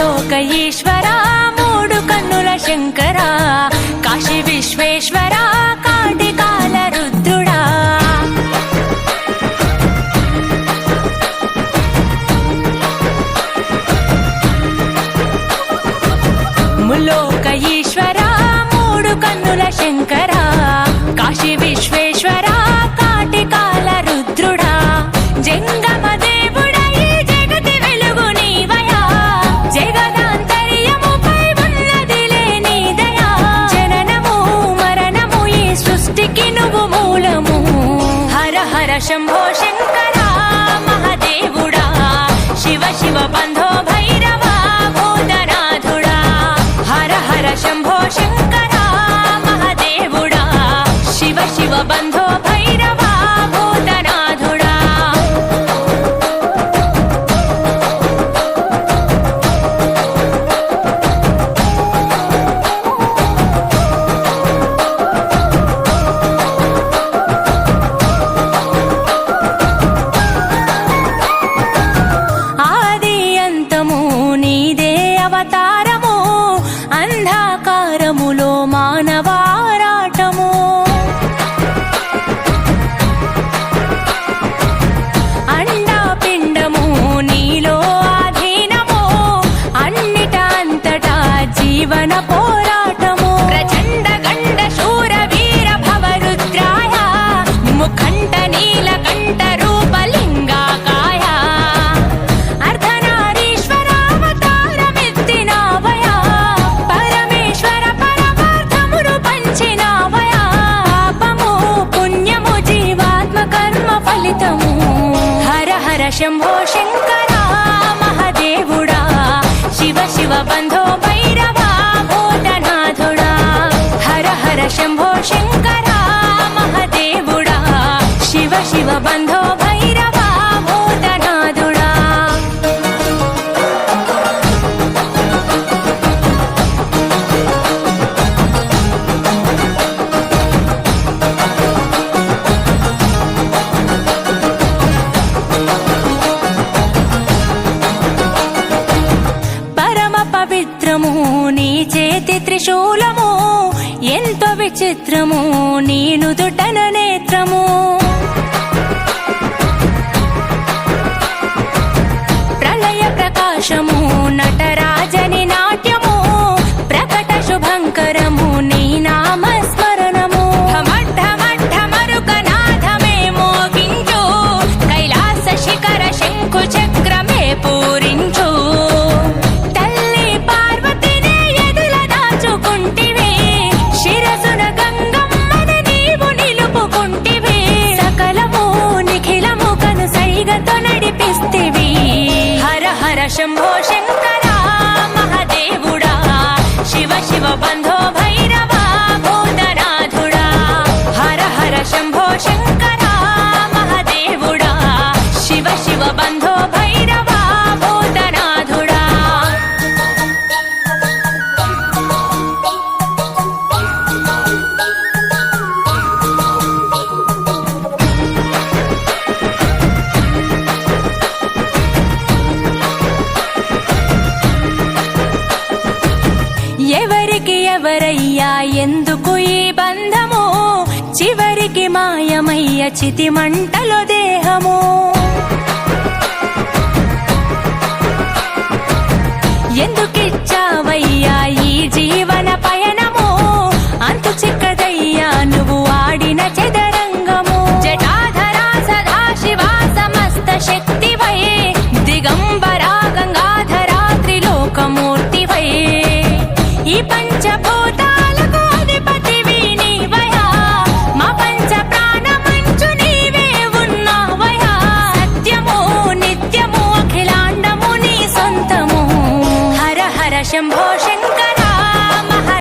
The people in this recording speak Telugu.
ములోక ఈశ్వర మూడు కన్నుల శంకర. కాశీ విశ్వేశ్వర కాటికాల రుద్రుడా. ములోక ఈశ్వర మూడు కన్నుల శంకర. కాశీ శంభో శంకర మహదేవుడా శివ శివ బంధో భైరవా భూతనాథుడా హర హర శంభో శంకర మహదేవుడా శివ శివ బంధో శంభో శంకర మహదేవుడా శివ శివ బంధో భైరవా భూతనాథుడా హర హర శంభో శంకర చేతి త్రిశూలము విచిత్రము నేను దుటన నేత్రము. ప్రళయ ప్రకాశము ఎవరికి ఎవరయ్యా? ఎందుకు ఈ బంధము? చివరికి మాయమయ్య చితి మంటలో దేహము.